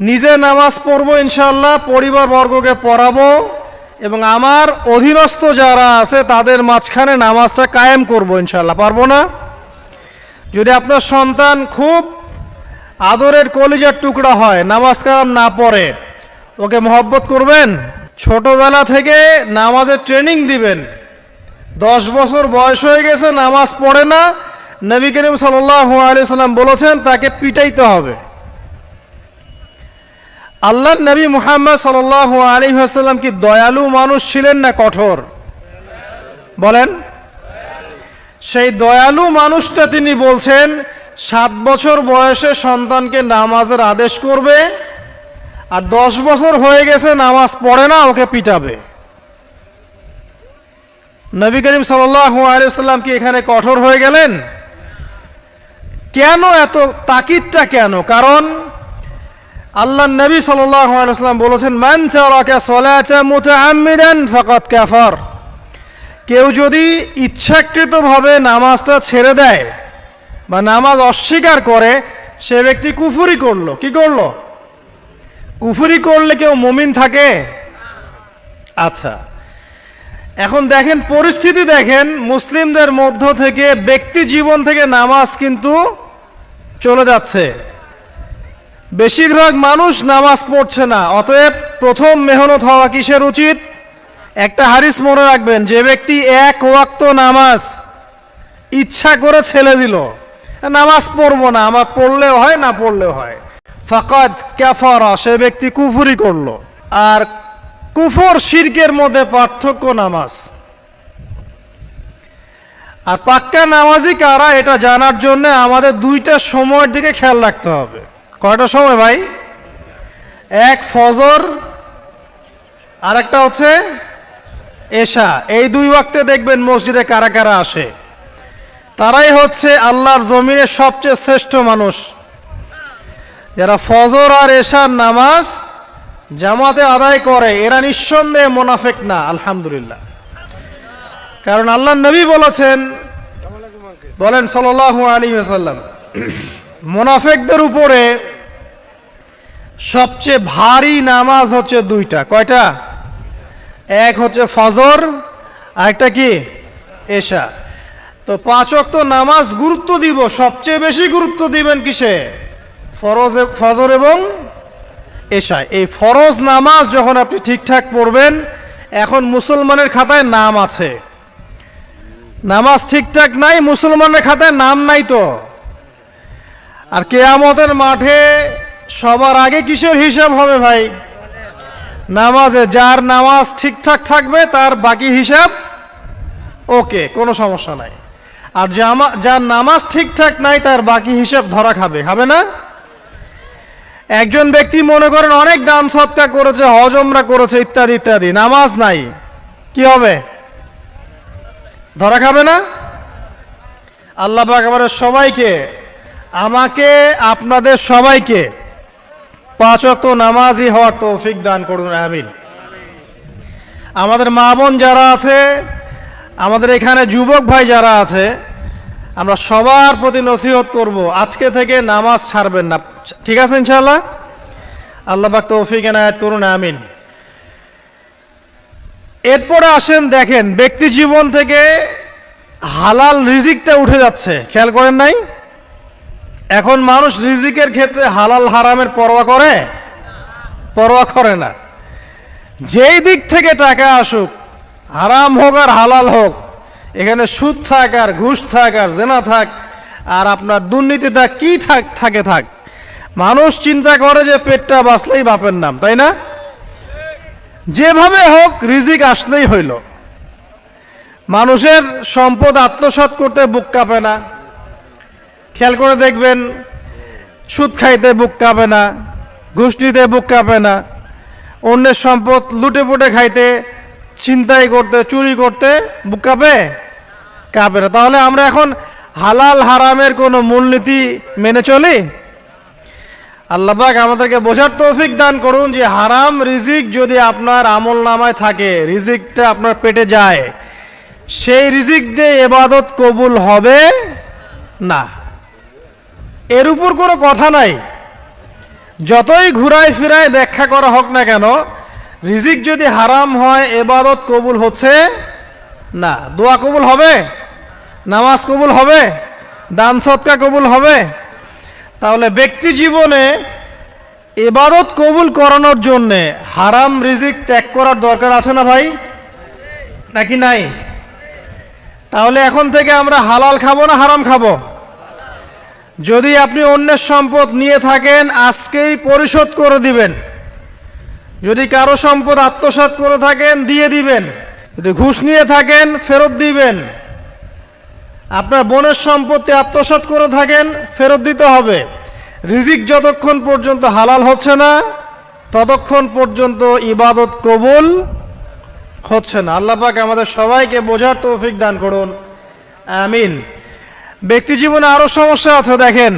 নিজে নামাজ পড়ব ইনশাল্লাহ পরিবার বর্গকে পড়াবো এবং আমার অধীনস্থ যারা আছে তাদের মাঝখানে নামাজটা কায়েম করব ইনশাল্লাহ পারব না? যদি আপনার সন্তান খুব আদরের কলিজার টুকরা হয়, নামাজ কালাম না পড়ে, ওকে মহব্বত করবেন? ছোটবেলা থেকে নামাজের ট্রেনিং দিবেন। দশ বছর বয়স হয়ে গেছে, নামাজ পড়ে না। নবী করিম সাল্লাহ আলিয়া সাল্লাম বলেছেন, তাকে পিটাইতে হবে। আল্লাহ নবী মুহাম্মদ সাল্লাহ আলী আসাল্লাম কি দয়ালু মানুষ ছিলেন না কঠোর? বলেন। সেই দয়ালু মানুষটা তিনি বলছেন, সাত বছর বয়সে সন্তানকে নামাজের আদেশ করবে, আর দশ বছর হয়ে গেছে নামাজ পড়ে না, ওকে পিটাবে। নবী করিম সাল্লাম কি এখানে কঠোর হয়ে গেলেন? কেন এত তাকিদটা কেন? কারণ আল্লাহ নবী সাল্লাম বলেছেন, মান চারাকা সলাতা মুতাআম্মিদান ফাকাদ কাফার। কেউ যদি ইচ্ছাকৃতভাবে নামাজটা ছেড়ে দেয় বা নামাজ অস্বীকার করে, সে ব্যক্তি কুফুরি করল। কি করল? কুফুরি করলে কেউ মমিন থাকে? আচ্ছা এখন দেখেন পরিস্থিতি দেখেন, মুসলিমদের মধ্য থেকে ব্যক্তি জীবন থেকে নামাজ কিন্তু চলে যাচ্ছে। বেশিরভাগ মানুষ নামাজ পড়ছে না, অতএব প্রথম মেহনত হওয়া কিসের উচিত? একটা হারিস মনে রাখবেন, যে ব্যক্তি এক ওয়াক্ত নামাজ ইচ্ছা করে ছেলে দিল, নামাজ পড়ব না, আমার পড়লেও হয় না পড়লেও হয়। ফাকাদ ক্যাফারা সে ব্যক্তি কুফুরি করল। আর কুফর শিরকের মধ্যে পার্থক্য নামাজ। আর পাক্কা নামাজি কারা, এটা জানার জন্য আমাদের দুইটা সময়ের দিকে খেয়াল রাখতে হবে। কয়টা সময় ভাই? এক ফজর আর একটা হচ্ছে এশা। এই দুই ওয়াক্তে দেখবেন মসজিদে কারা কারা আসে। তারাই হচ্ছে আল্লাহর জমিনের সবচেয়ে শ্রেষ্ঠ মানুষ। যারা ফজর আর এশার নামাজ জামাতে আদায় করে, এরা নিঃসন্দেহে মোনাফেক না, আলহামদুলিল্লাহ। কারণ আল্লাহ নবী বলেছেন, বলেন সাল্লাহ আলী সাল্লাম মোনাফেকদের উপরে সবচেয়ে ভারী নামাজ হচ্ছে দুইটা। কয়টা? এক হচ্ছে ফজর আর একটা কি? এশা। তো পাঁচ অক্ত নামাজ গুরুত্ব দিব, সবচেয়ে বেশি গুরুত্ব দিবেন কিসে? ফরজ, ফজর এবং এশায়। এই ফরজ নামাজ যখন আপনি ঠিকঠাক পড়বেন, এখন মুসলমানের খাতায় নাম আছে। নামাজ ঠিকঠাক নাই, মুসলমানের খাতায় নাম নাই তো। আর কেয়ামতের মাঠে সবার আগে কিসের হিসাব হবে ভাই? নামাজে যার নামাজ ঠিকঠাক থাকবে, তার বাকি হিসাব ওকে, কোনো সমস্যা নাই। আর যার নামাজ ঠিকঠাক নাই, তার বাকি হিসাব ধরা খাবে খাবে না? একজন ব্যক্তি মনে করেন অনেক দান সৎকা করেছে হজমরা করেছে, ইত্যাদি ইত্যাদি, নামাজ নাই। কি হবে? ধরা খাবে না? আল্লাহ পাক সবাইকে আমাকে, আপনাদের সবাইকে পাঁচ অক্ত নামাজি হওয়ার তৌফিক দান করুন, আমিন। আমাদের মা বোন যারা আছে, আমাদের এখানে যুবক ভাই যারা আছে, আমরা সবার প্রতি নসিহত করব, আজকে থেকে নামাজ ছাড়বেন না। ঠিক আছে ইনশাল্লাহ আল্লাহ পাক তৌফিক এনায়াত করুন, আমিন। এরপরে আসেন, দেখেন, ব্যক্তি জীবন থেকে হালাল রিজিকটা উঠে যাচ্ছে। খেয়াল করেন নাই? এখন মানুষ রিজিকের ক্ষেত্রে হালাল হারামের পরোয়া করে? পরোয়া করে না। যেই দিক থেকে টাকা আসুক, হারাম হোক আর হালাল হোক, এখানে সুদ থাক আর ঘুষ থাক আর জেনা থাক, আর আপনার দুর্নীতি থাক কি থাক, থাকে থাক। মানুষ চিন্তা করে যে পেটটা বাঁচলেই বাপের নাম, তাই না? যেভাবে হোক রিজিক আসলেই হইল। মানুষের সম্পদ আত্মসাৎ করতে বুক কাঁপে না। খেয়াল করে দেখবেন, সুদ খাইতে বুক কাঁপে না, ঘুষ নিতে বুক কাঁপে না, অন্যের সম্পদ লুটে পুটে খাইতে চিন্তাই করতে, চুরি করতে বুক কাঁপে? কাঁপে না। তাহলে আমরা এখন হালাল হারামের কোনো মূলনীতি মেনে চলি? আল্লাপাক আমাদেরকে বোঝার তৌফিক দান করুন যে হারাম রিজিক যদি আপনার আমল নামায় থাকে, রিজিকটা আপনার পেটে যায়, সেই রিজিক দিয়ে এবাদত কবুল হবে না। এর উপর কোনো কথা নাই। যতই ঘুরায় ফিরায় ব্যাখ্যা করা হোক না কেন, রিজিক যদি হারাম হয়, এবাদত কবুল হচ্ছে না। দোয়া কবুল হবে? নামাজ কবুল হবে? দান সৎকা কবুল হবে? তাহলে ব্যক্তি জীবনে এবাদত কবুল করানোর জন্যে হারাম রিজিক ত্যাগ করার দরকার আছে না ভাই? নাকি নাই? তাহলে এখন থেকে আমরা হালাল খাব না হারাম খাব? যদি আপনি অন্যের সম্পদ নিয়ে থাকেন, আজকেই পরিশোধ করে দিবেন। যদি কারও সম্পদ আত্মসাৎ করে থাকেন, দিয়ে দিবেন। যদি ঘুষ নিয়ে থাকেন, ফেরত দিবেন। আপনার বোনের সম্পত্তি আত্মসাৎ করে থাকেন, ফেরত দিতে হবে। রিজিক যতক্ষণ পর্যন্ত হালাল হচ্ছে না, ততক্ষণ পর্যন্ত ইবাদত কবুল হচ্ছে না। আল্লাহ পাক আমাদের সবাইকে বোঝার তৌফিক দান করুন। আমিন। ব্যক্তি জীবনে আরও সমস্যা আছে, দেখেন।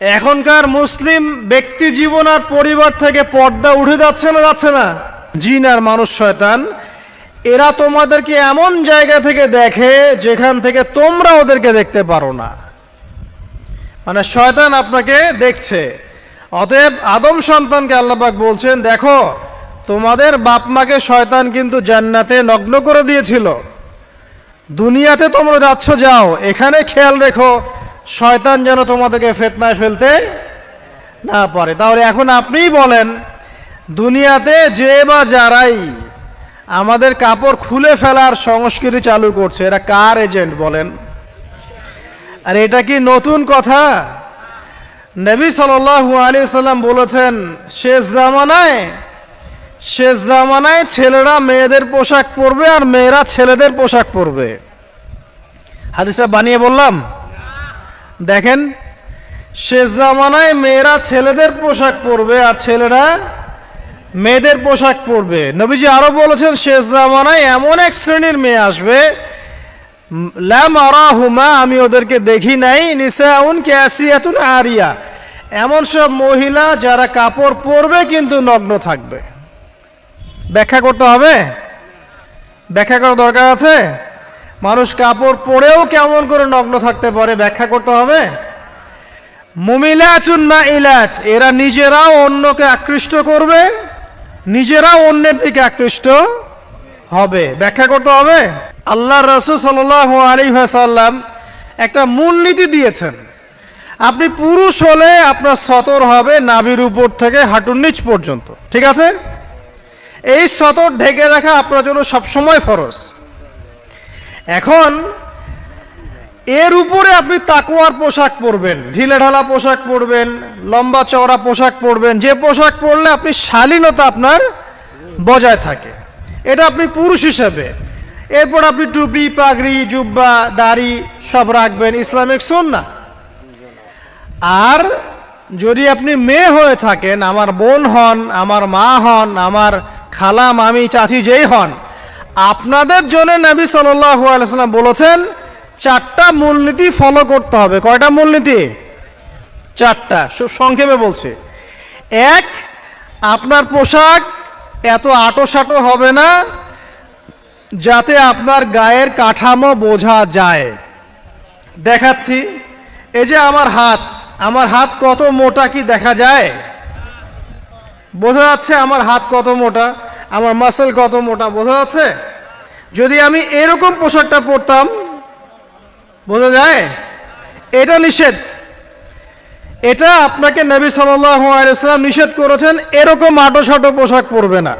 এখনকার মুসলিম ব্যক্তি জীবন আর পরিবার থেকে পর্দা উঠে যাচ্ছে না যাচ্ছে না। জিন আর মানুষ শয়তান, এরা তোমাদেরকে এমন জায়গা থেকে দেখে যেখান থেকে তোমরা ওদেরকে দেখতে পারো না। মানে শয়তান আপনাকে দেখছে। অতএব আদম সন্তানকে আল্লাপাক বলছেন, দেখো, তোমাদের বাপ মাকে শয়তান কিন্তু জান্নাতে নগ্ন করে দিয়েছিল। দুনিয়াতে তোমরা যাচ্ছ, যাও। এখানে খেয়াল রেখো, শয়তান যেন তোমাদেরকে ফেতনায় ফেলতে না পারে। তাহলে এখন আপনিই বলেন, দুনিয়াতে যে বা যারাই আমাদের কাপড় খুলে ফেলার সংস্কৃতি চালু করছে, এরা কার এজেন্ট বলেন? আর এটা কি নতুন কথা? নবী সাল্লাল্লাহু আলী সাল্লাম বলেছেন, শেষ জামানায় শেষ জামানায় ছেলেরা মেয়েদের পোশাক পরবে আর মেয়েরা ছেলেদের পোশাক পরবে। হাদিসা বানিয়ে বললাম। দেখেন, শেষ জামানায় মেয়েরা ছেলেদের পোশাক পরবে আর ছেলেরা মেয়েদের পোশাক পরবে। নবীজি আরও বলেছেন, শেষ জামানায় এমন এক শ্রেণির মেয়ে আসবে ল্যাম হুমা আমি ওদেরকে দেখি নাই, নিসাউন ক্যাসিয়াতুন আরিয়া। এমন সব মহিলা যারা কাপড় পরবে কিন্তু নগ্ন থাকবে। ব্যাখ্যা করতে হবে। ব্যাখ্যা করার দরকার আছে। মানুষ কাপড় পরেও কেমন করে নগ্ন থাকতে পারে, ব্যাখ্যা করতে হবে। মুমিলাচুন মা ইলাত এরা নিজেরাও অন্যকে আকৃষ্ট করবে, নিজেরাও অন্যের দিকে আকৃষ্ট হবে। ব্যাখ্যা করতে হবে। আল্লাহ রসুল সাল আলী সাল্লাম একটা মূলনীতি দিয়েছেন। আপনি পুরুষ হলে আপনার সতর হবে নাভির উপর থেকে হাঁটুর নিচ পর্যন্ত। ঠিক আছে? এই সতর ঢেকে রাখা আপনার জন্য সবসময় ফরজ। এখন, এর উপরে আপনি তাকুয়ার পোশাক পরবেন, ঢিলে ঢালা পোশাক পরবেন, লম্বা চওড়া পোশাক পরবেন, যে পোশাক পরলে আপনি শালীনতা আপনার বজায় থাকে। এটা আপনি পুরুষ হিসেবে। এরপর আপনি টুপি, পাগড়ি, জুব্বা, দাড়ি সব রাখবেন, ইসলামিক না আর যদি আপনি মেয়ে হয়ে থাকেন, আমার বোন হন, আমার মা হন, আমার খালা মামি চাচি যেই হন। আপনাদের জন্য নবী সাল্লাহ আলাইসাল্লাম বলেছেন, চারটা মূলনীতি ফলো করতে হবে। কয়টা মূলনীতি? চারটা সংক্ষেপে বলছে। এক, আপনার পোশাক এত আটো সাটো হবে না, যাতে আপনার গায়ের কাঠামো বোঝা যায়। দেখাচ্ছি, এই যে আমার হাত আমার হাত কত মোটা কি দেখা যায়? বোঝা যাচ্ছে আমার হাত কত মোটা, আমার মাসেল কত মোটা, বোঝা যাচ্ছে? যদি আমি এরকম পোশাকটা পরতাম, বোঝা যায়? এটা নিষেধ। এটা আপনাকে নবী সাল্লাম নিষেধ করেছেন, এরকম আটো সাটো পোশাক পরবে না।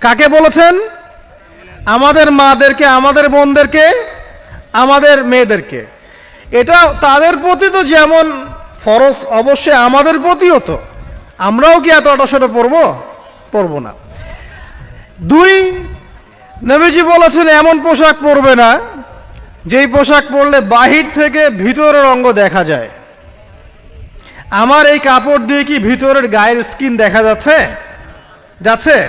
কাকে বলেছেন? আমাদের মাদেরকে, আমাদের বোনদেরকে, আমাদের মেয়েদেরকে। এটা তাদের প্রতি তো যেমন ফরজ, অবশ্যই আমাদের প্রতিও তো। আমরাও কি এত আটাশোটা পড়ব? পড়ব না। দুই নবীজি বলেছেন, এমন পোশাক পরবে না, যেই পোশাক পরলে বাহির থেকে ভিতরের অঙ্গ দেখা যায়। আমার এই কাপড় দিয়ে কি ভিতরের গায়ের স্কিন দেখা যাচ্ছে? যাচ্ছে।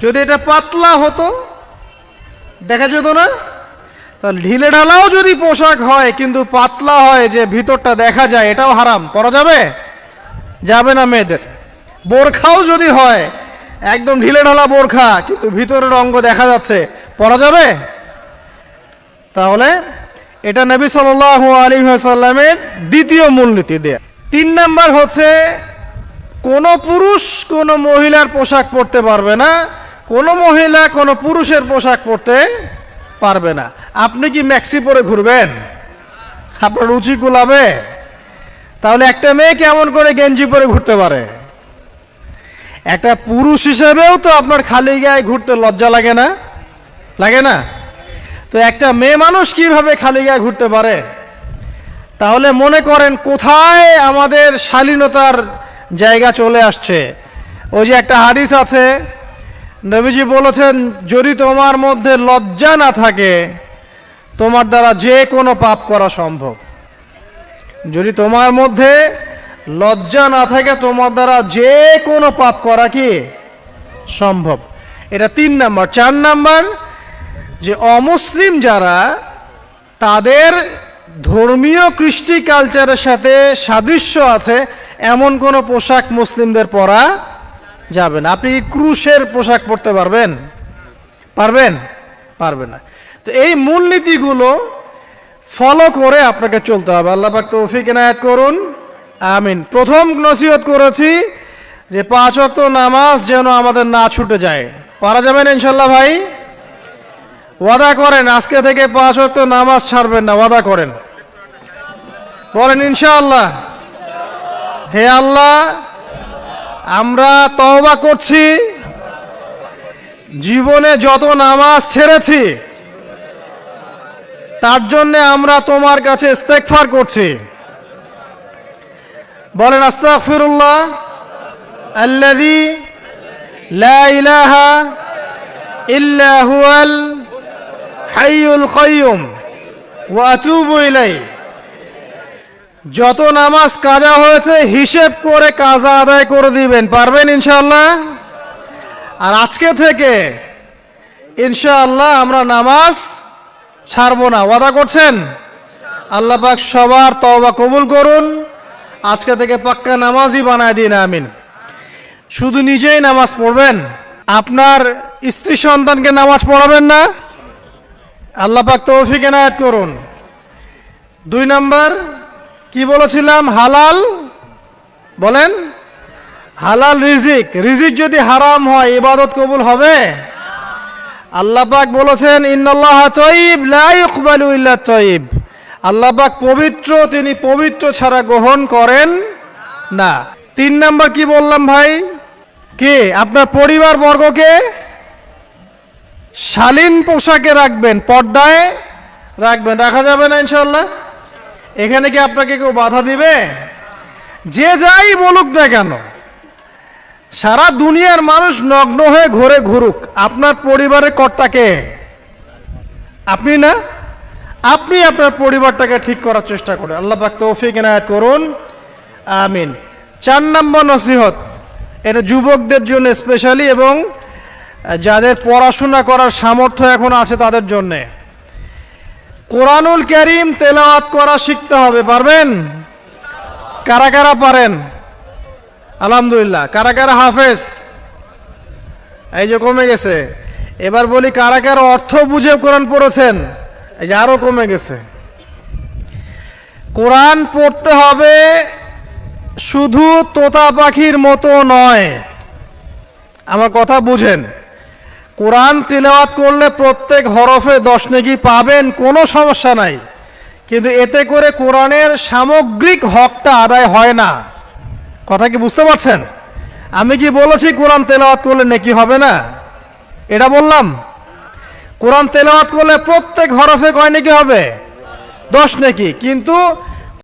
যদি এটা পাতলা হতো, দেখা যেত না। তাহলে ঢিলে ঢালাও যদি পোশাক হয়, কিন্তু পাতলা হয় যে ভিতরটা দেখা যায়, এটাও হারাম। পরা যাবে? যাবে না মেয়েদের। বোরখাও যদি হয়, একদম ঢিলে ঢালা বোরখা, কিন্তু ভিতরের অঙ্গ দেখা যাচ্ছে। পরা যাবে? তাহলে এটা নবী সাল আলী দ্বিতীয় মূলনীতি দেয়া। তিন নাম্বার হচ্ছে, কোনো পুরুষ কোনো মহিলার পোশাক পরতে পারবে না, কোনো মহিলা কোনো পুরুষের পোশাক পরতে পারবে না। আপনি কি ম্যাক্সি পরে ঘুরবেন? আপনার রুচি কুলাবে? তাহলে একটা মেয়ে কেমন করে গেঞ্জি পরে ঘুরতে পারে? একটা পুরুষ হিসেবেও তো আপনার খালি গায়ে ঘুরতে লজ্জা লাগে না? লাগে না? তো একটা মেয়ে মানুষ কীভাবে খালি গায়ে ঘুরতে পারে? তাহলে মনে করেন কোথায় আমাদের শালীনতার জায়গা চলে আসছে। ওই যে একটা হাদিস আছে, নবীজি বলেছেন, যদি তোমার মধ্যে লজ্জা না থাকে, তোমার দ্বারা যে কোনো পাপ করা সম্ভব। যদি তোমার মধ্যে লজ্জা না থাকে তোমার দ্বারা যে কোনো পাপ করা কি? সম্ভব। এটা তিন নাম্বার। চার নাম্বার যে অমুসলিম যারা, তাদের ধর্মীয় কৃষ্টি কালচারের সাথে সাদৃশ্য আছে, এমন কোনো পোশাক মুসলিমদের পরা যাবে না। আপনি ক্রুশের পোশাক পরতে পারবেন? পারবেন? পারবেন না। তো এই মূলনীতিগুলো ফলো করে আপনাকে চলতে হবে। আল্লাহ পাক তৌফিক এনায়াত করুন। আমিন। প্রথম নসিহত করেছি যে পাঁচ ওয়াক্ত নামাজ যেন আমাদের না ছুটে যায়। পারা যাবেন ইনশাল্লাহ ভাই? ওয়াদা করেন, আজকে থেকে পাঁচ ওয়াক্ত নামাজ ছাড়বেন না, ওয়াদা করেন। বলেন, ইনশাআল্লাহ। হে আল্লাহ, আমরা তওবা করছি। জীবনে যত নামাজ ছেড়েছি, তার জন্যে আমরা তোমার কাছে ইস্তেগফার করছি। বলেন, আস্তাগফিরুল্লাহ, আল্লাযী লা ইলাহা ইল্লা হুয়াল হাইয়ুল কাইয়ুম ওয়া আতুবু যত নামাজ কাজা হয়েছে, হিসেব করে কাজা আদায় করে দিবেন, পারবেন ইনশাল্লাহ আর আজকে থেকে ইনশাআল্লাহ আমরা নামাজ ছাড়বো না। ওয়াদা করছেন? আল্লাহ পাক সবার তওবা কবুল করুন। আজকে থেকে পাক্কা নামাজই বানায় দিন, আমিন। শুধু নিজেই নামাজ পড়বেন, আপনার স্ত্রী সন্তানকে নামাজ পড়াবেন না। আল্লাহ পাক তৌফিক এনায়াত করুন। দুই নাম্বার, কি বলেছিলাম? হালাল, বলেন, হালাল রিজিক। রিজিক যদি হারাম হয়, ইবাদত কবুল হবে? আল্লাহ পাক বলেছেন, ইন্নাল্লাহ তয়িব লা ইকবালু ইল্লা তয়িব আল্লাহ পাক পবিত্র, তিনি পবিত্র ছাড়া গ্রহণ করেন না। তিন নাম্বার কি বললাম ভাই? কি? আপনার পরিবার বর্গকে শালীন পোশাকে রাখবেন, পর্দায় রাখবেন, রাখা যাবে না ইনশাল্লাহ এখানে কি আপনাকে কেউ বাধা দিবে? যে যাই বলুক না কেন, সারা দুনিয়ার মানুষ নগ্ন হয়ে ঘুরে ঘুরুক। আপনার পরিবারের কর্তাকে আপনি না? আপনি আপনার পরিবারটাকে ঠিক করার চেষ্টা করেন। আল্লাহ পাক তৌফিক এনায়াত করুন। আমিন। চার নম্বর নসিহত, এটা যুবকদের জন্য স্পেশালি এবং যাদের পড়াশোনা করার সামর্থ্য এখন আছে তাদের জন্যে। কোরআনুল করিম তেলাওয়াত করা শিখতে হবে, পারবেন? কারা কারা পারেন? আলহামদুলিল্লাহ। কারা কারা হাফেজ? এই যে কমে গেছে। এবার বলি কারা কারা অর্থ বুঝে কোরআন পড়েছেন? এই যে আরও কমে গেছে। কোরআন পড়তে হবে শুধু তোতা পাখির মতো নয়। আমার কথা বুঝেন। কোরআন তিলাওয়াত করলে প্রত্যেক হরফে দশ নেকি পাবেন, কোনো সমস্যা নাই। কিন্তু এতে করে কোরআনের সামগ্রিক হকটা আদায় হয় না। কথা কি বুঝতে পারছেন? আমি কি বলেছি কোরআন তেলাওয়াত করলে নেকি হবে না? এটা বললাম। কোরআন তেলাওয়াত করলে প্রত্যেক হরফে কয় নাকি হবে? দশ নাকি। কিন্তু